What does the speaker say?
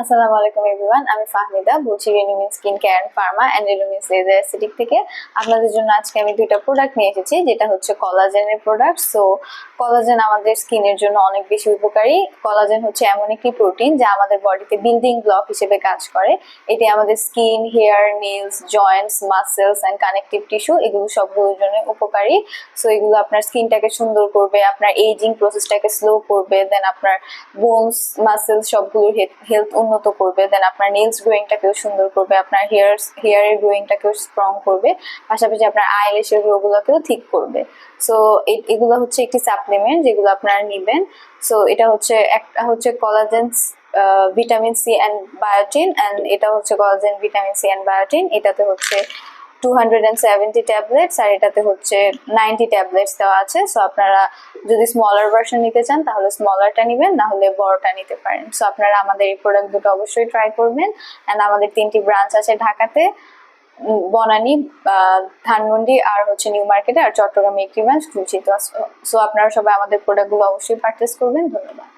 আসসালামু আলাইকুম এভরিওয়ান আমি ফাহমিদা, বলছি Renumin skin care and pharma and Renumin laser acidic থেকে। আপনাদের জন্য আজকে আমি দুইটা প্রোডাক্ট নিয়ে এসেছি, যেটা হচ্ছে কলাজেনের প্রোডাক্ট সো কলাজেন আমাদের স্কিনের জন্য অনেক বেশি উপকারী। কলাজেন হচ্ছে এমন একটি প্রোটিন যা আমাদের বডিতে বিল্ডিং ব্লক হিসেবে কাজ করে। এটি আমাদের skin hair nails joints muscles and connective tissue এগুলো সবগুলোর জন্য উপকারী। সো এগুলো আপনার স্কিনটাকে সুন্দর করবে, আপনার এইজিং প্রসেসটাকে স্লো করবে দেন আপনার বোনস মাসেলস সবগুলোর হেলথ উন্নত করবে দেন আপনার নেলস গ্রোয়িংটাকেও সুন্দর করবে, আপনার হেয়ার হেয়ারের গ্রোয়িংটাকেও স্ট্রং করবে, পাশাপাশি আপনার আইলেশের গ্রোগুলোকেও ঠিক করবে। সো এগুলো হচ্ছে একটি সাপ্লিমেন্ট যেগুলো আপনারা নেবেন। সো এটা হচ্ছে একটা হচ্ছে collagens vitamin C and biotin and এটা হচ্ছে collagen vitamin C and biotin এটাতে হচ্ছে two hundred and seventy tablets আর এটাতে হচ্ছে নাইনটি ট্যাবলেটস দেওয়া আছে। সো আপনারা যদি স্মলার ভার্সন নিতে চান, তাহলে স্মলারটা নেবেন, না হলে বড়টা নিতে পারেন। সো আপনারা আমাদের এই প্রোডাক্ট দুটো অবশ্যই ট্রাই করবেন। অ্যান্ড আমাদের তিনটি ব্রাঞ্চ আছে ঢাকাতে বনানী ধানমন্ডি, আর হচ্ছে নিউ মার্কেটে, আর চট্টগ্রামে একটি ব্রাঞ্চ সো আপনারা সবাই আমাদের প্রোডাক্টগুলো অবশ্যই পারচেস করবেন। ধন্যবাদ।